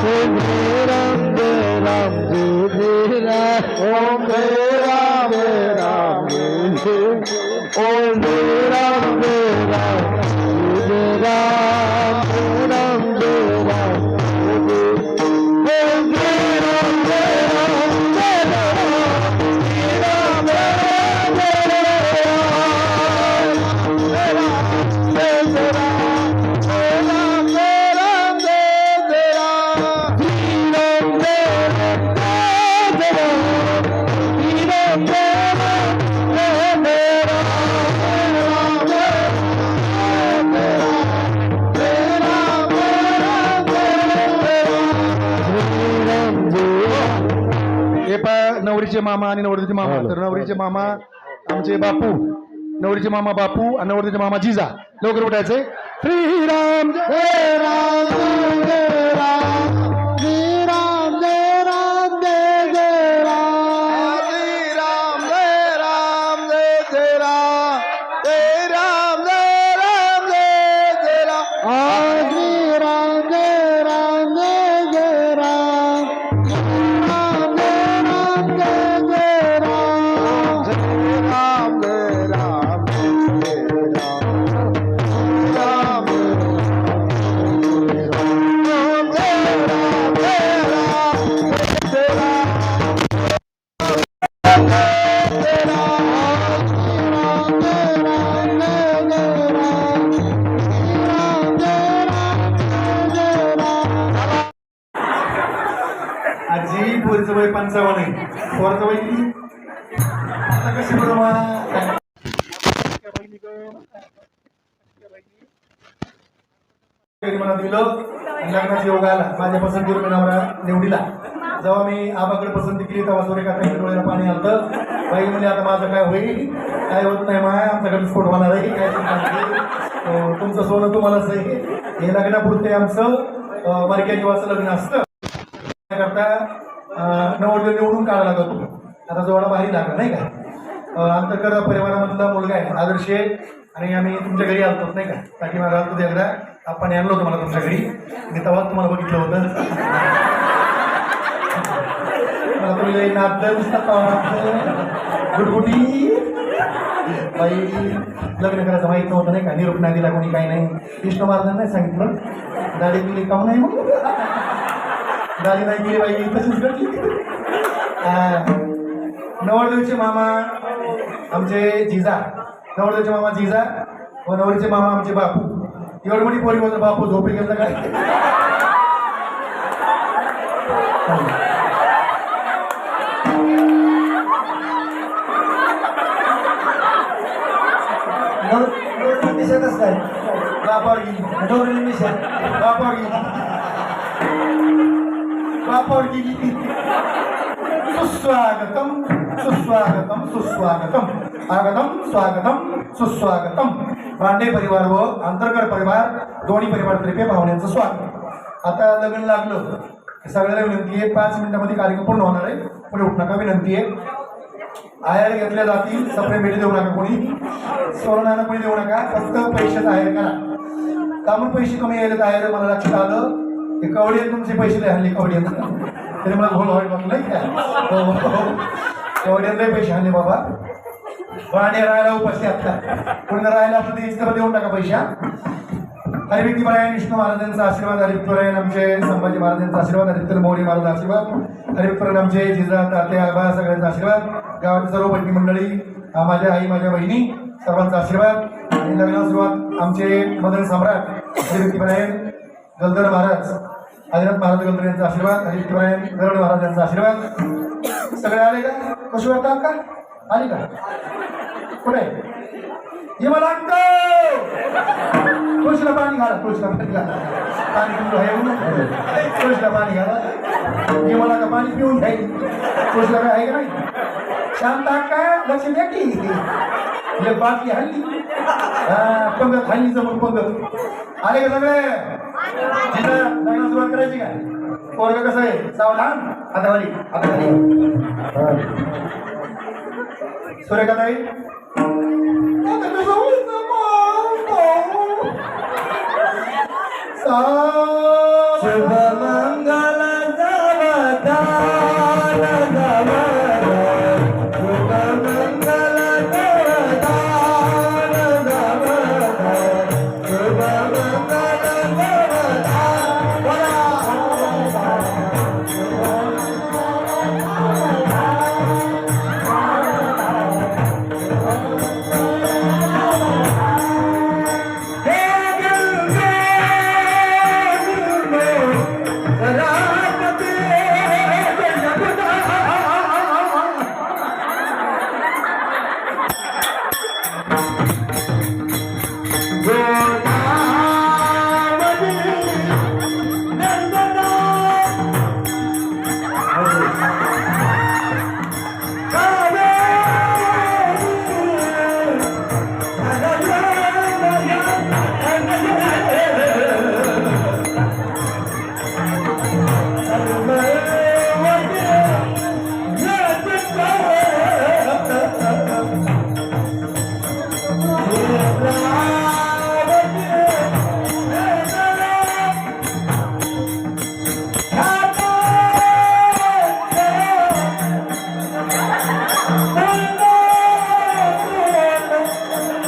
ओम जय राम जय राम नवरीचे मामा आणि नवरदेचे मामा. हॅलो. तर नवरीचे मामा आमचे बापू. नवरीचे मामा बापू आणि नवरदेचे मामा जिजा. लवकर उठायचे श्रीराम जय राम. मला दिलं? आणि लग्नाचा योग आला. माझ्या पसंतीवर मी नवरा निवडीला. जेव्हा मी आबाकडे पसंती केली तेव्हा सूर्यका डोळ्याला पाणी आलं बाई म्हणजे आता माझं काय होईल? काय होत नाही माय? आमच्याकडे स्फोट होणार आहे. काय तुमचं सोनं तुम्हालाच आहे. हे लग्नापुरते आमचं. अं, मरक्या जीवाचं लग्न असतं. त्याकरता नवरदेव निवडून काढा लागतो आता जोडा भारी लागला नाही का? अं, परिवारामधला मुलगा आहे आदर्श आणि आम्ही तुमच्या घरी आलतो नाही का? पाठीमागा आलतो एकदा. आपण आणलो होतो मला तुमच्या घरी. मी तेव्हा तुम्हाला बघितलं होतं. मला तुम्ही नाद नुसता गुडगुटी बाई लग्न करायचं माहीत नव्हतं नाही का? निरूप नाही दिला कोणी काही नाही. विष्णू महाराजांना नाही सांगितलं. दाढी दिली काम नाही मग? दाढी नाही गेली बाई तशीच घडली नवळदेवचे मामा आमचे जिजा. नवळदेवचे मामा जिजा व नवरीचे मामा आमचे बापू. एवढी मोठी पोरी होतं बापू झोपी गेलं काय बापावर गेली बापावर गेली बापावर गेली सुस्वागतम सुस्वागतम सुस्वागतम. आगतम स्वागतम सुस्वागतम. भांडे परिवार व आंतरकर परिवार दोन्ही परिवारतर्फे भावण्यांचं स्वागत. आता लग्न लागलं. की सगळ्याला विनंती आहे पाच मिनिटामध्ये कार्यक्रम पूर्ण होणार आहे. पुढे उठ नका विनंती आहे. आयर घेतल्या जातील सपरे भेटी देऊ नका कोणी. स्वर्णानं कोणी देऊ नका फक्त पैशाचं आयर करा. का पैसे कमी यायला आयर मला लक्षात आलं. ते कवडे तुमचे पैसे नाही हल्ले कवडे तरी मला भोल वाईट वाटलं नाही हो, हो, हो. कवड्यात लय पैसे हल्ले बाबा. भांडे राहायला उपस्थित आता कोणी राहायला असलं तर इतकं देऊन टाका पैशा हरिविक्तीपरायण विष्णू महाराजांचा आशीर्वाद हरिविक्तपरायण आमचे संभाजी महाराजांचा आशीर्वाद हरिविठ्ठल मोरी महाराज आशीर्वाद हरिविक्तपरायण आमचे जिजा ताते आबा सगळ्यांचा आशीर्वाद गावातील सर्व भटकी मंडळी माझ्या आई माझ्या बहिणी सर्वांचा आशीर्वाद आणि लग्नाला सुरुवात आमचे मदन सम्राट हरिविक्तीपरायण गलदर महाराज आदिनाथ महाराज गलधर यांचा आशीर्वाद हरिविक्तीपरायण गरुड महाराज यांचा आशीर्वाद. सगळे आले का? कशी वाटतात का? आली का कुठे हे मला तुळशीला पाणी घाला तुळशीला पाणी घाला. पाणी पिऊन आहे तुळशीला पाणी घाला. हे मला का पाणी पिऊन घ्यायचं तुळशीला काय आहे का नाही? शांत काय? लक्ष द्या की. हे बाटली हल्ली. पंगत हल्ली जमून पंगत. आले का सगळे? तिथं लग्न सुरुवात करायची का? पोरग कसं आहे? सावधान आता वाली आता それがない？だっ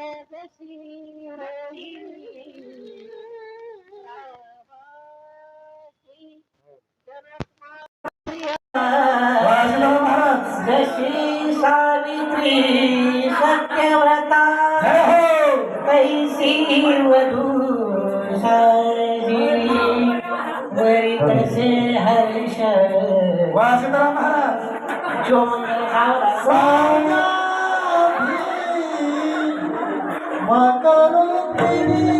بصيرا بشي صابتي سكة وطا قيسي ودود ساجري ورد سهر شر واسد رمحة جمع خاصة আমার কারো প্রেমী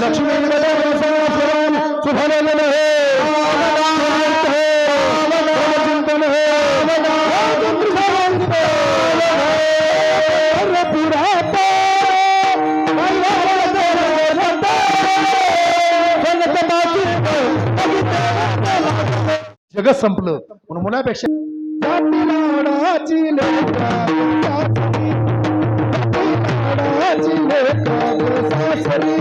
लक्ष्मी बलम सुभले चिंतन जगत संपलं. म्हणून मुलापेक्षा ಸಾಸರಿ